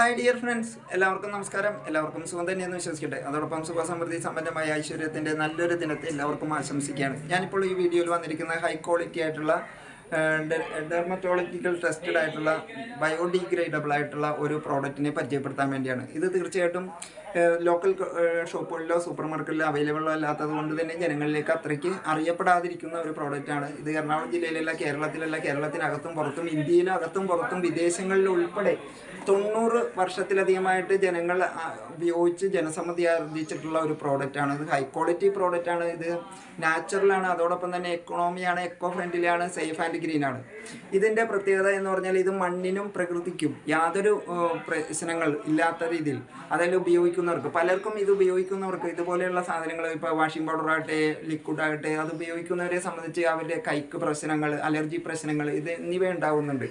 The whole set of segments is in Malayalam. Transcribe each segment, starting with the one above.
ഹായ് ഡിയർ ഫ്രണ്ട്സ് എല്ലാവർക്കും നമസ്കാരം. എല്ലാവർക്കും സുഖം തന്നെയെന്ന് വിശ്വസിക്കട്ടെ. അതോടൊപ്പം സുഖസമൃദ്ധി സമ്പന്നമായ ഐശ്വര്യത്തിന്റെ നല്ലൊരു ദിനത്തെ എല്ലാവർക്കും ആശംസിക്കുകയാണ്. ഞാനിപ്പോൾ ഈ വീഡിയോയിൽ വന്നിരിക്കുന്ന ഹൈ ക്വാളിറ്റി ആയിട്ടുള്ള ഡെർമറ്റോളജിക്കൽ ടെസ്റ്റഡ് ആയിട്ടുള്ള ബയോഡിഗ്രേഡബിൾ ആയിട്ടുള്ള ഒരു പ്രോഡക്റ്റിനെ പരിചയപ്പെടുത്താൻ വേണ്ടിയാണ്. ഇത് തീർച്ചയായിട്ടും ലോക്കൽ ഷോപ്പുകളിലോ സൂപ്പർ മാർക്കറ്റിലോ അവൈലബിൾ അല്ലാത്തത് കൊണ്ട് തന്നെ ജനങ്ങളിലേക്ക് അത്രയ്ക്ക് അറിയപ്പെടാതിരിക്കുന്ന ഒരു പ്രോഡക്റ്റാണ് ഇത് എറണാകുളം ജില്ലയിലല്ല കേരളത്തിലല്ല കേരളത്തിനകത്തും പുറത്തും ഇന്ത്യയിലകത്തും പുറത്തും വിദേശങ്ങളിൽ ഉൾപ്പെടെ തൊണ്ണൂറ് വർഷത്തിലധികമായിട്ട് ജനങ്ങൾ ഉപയോഗിച്ച് ജനസമ്മതി ആർജിച്ചിട്ടുള്ള ഒരു പ്രോഡക്റ്റാണ് ഇത് ഹൈ ക്വാളിറ്റി പ്രോഡക്റ്റാണ് ഇത് നാച്ചുറലാണ് അതോടൊപ്പം തന്നെ എക്കണോമിയാണ് എക്കോ ഫ്രണ്ട്ലിയാണ് സേഫ് ആൻഡ് ഗ്രീനാണ് ഇതിന്റെ പ്രത്യേകത എന്ന് പറഞ്ഞാൽ ഇത് മണ്ണിനും പ്രകൃതിക്കും യാതൊരു പ്രശ്നങ്ങൾ ഇല്ലാത്ത രീതിയിൽ അതായത് ഉപയോഗിക്കുന്നവർക്ക് പലർക്കും ഇത് ഉപയോഗിക്കുന്നവർക്ക് ഇതുപോലെയുള്ള സാധനങ്ങൾ ഇപ്പോൾ വാഷിംഗ് പൗഡർ ആകട്ടെ ലിക്വിഡ് ആകട്ടെ അത് ഉപയോഗിക്കുന്നവരെ സംബന്ധിച്ച് അവരുടെ കൈക്ക് പ്രശ്നങ്ങൾ അലർജി പ്രശ്നങ്ങൾ ഇത് എന്നിവ ഉണ്ടാവുന്നുണ്ട്.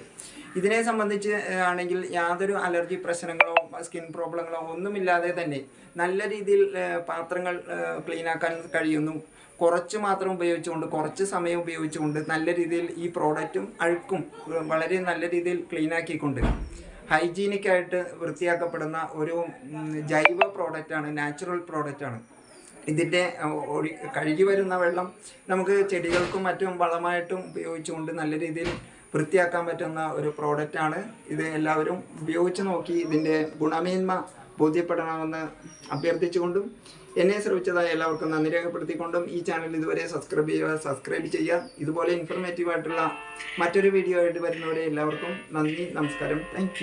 ഇതിനെ സംബന്ധിച്ച് ആണെങ്കിൽ യാതൊരു അലർജി പ്രശ്നങ്ങളോ സ്കിൻ പ്രോബ്ലങ്ങളോ ഒന്നുമില്ലാതെ തന്നെ നല്ല രീതിയിൽ പാത്രങ്ങൾ ക്ലീൻ ആക്കാൻ കഴിയുന്നു. കുറച്ച് മാത്രം ഉപയോഗിച്ചുകൊണ്ട് കുറച്ച് സമയം ഉപയോഗിച്ചുകൊണ്ട് നല്ല രീതിയിൽ ഈ പ്രോഡക്റ്റും അഴുക്കും വളരെ നല്ല രീതിയിൽ ക്ലീൻ ആക്കിക്കൊണ്ട് ഹൈജീനിക് ആയിട്ട് വൃത്തിയാക്കപ്പെടുന്ന ഒരു ജൈവ പ്രോഡക്റ്റാണ് നാച്ചുറൽ പ്രോഡക്റ്റാണ് ഇതിന്റെ കഴുകി വരുന്ന വെള്ളം നമുക്ക് ചെടികൾക്കും മറ്റും വളമായിട്ടും ഉപയോഗിച്ചുകൊണ്ട് നല്ല രീതിയിൽ വൃത്തിയാക്കാൻ പറ്റുന്ന ഒരു പ്രോഡക്റ്റാണ് ഇത് എല്ലാവരും ഉപയോഗിച്ച് നോക്കി ഇതിന്റെ ഗുണമേന്മ ബോധ്യപ്പെടണമെന്ന് അഭ്യർത്ഥിച്ചുകൊണ്ടും എന്നെ ശ്രമിച്ചതായ എല്ലാവർക്കും നന്ദി രേഖപ്പെടുത്തിക്കൊണ്ടും ഈ ചാനൽ ഇതുവരെ സബ്സ്ക്രൈബ് ചെയ്യുക സബ്സ്ക്രൈബ് ചെയ്യുക. ഇതുപോലെ ഇൻഫർമേറ്റീവ് ആയിട്ടുള്ള മറ്റൊരു വീഡിയോ ആയിട്ട് വരുന്നവരെ എല്ലാവർക്കും നന്ദി നമസ്കാരം. താങ്ക്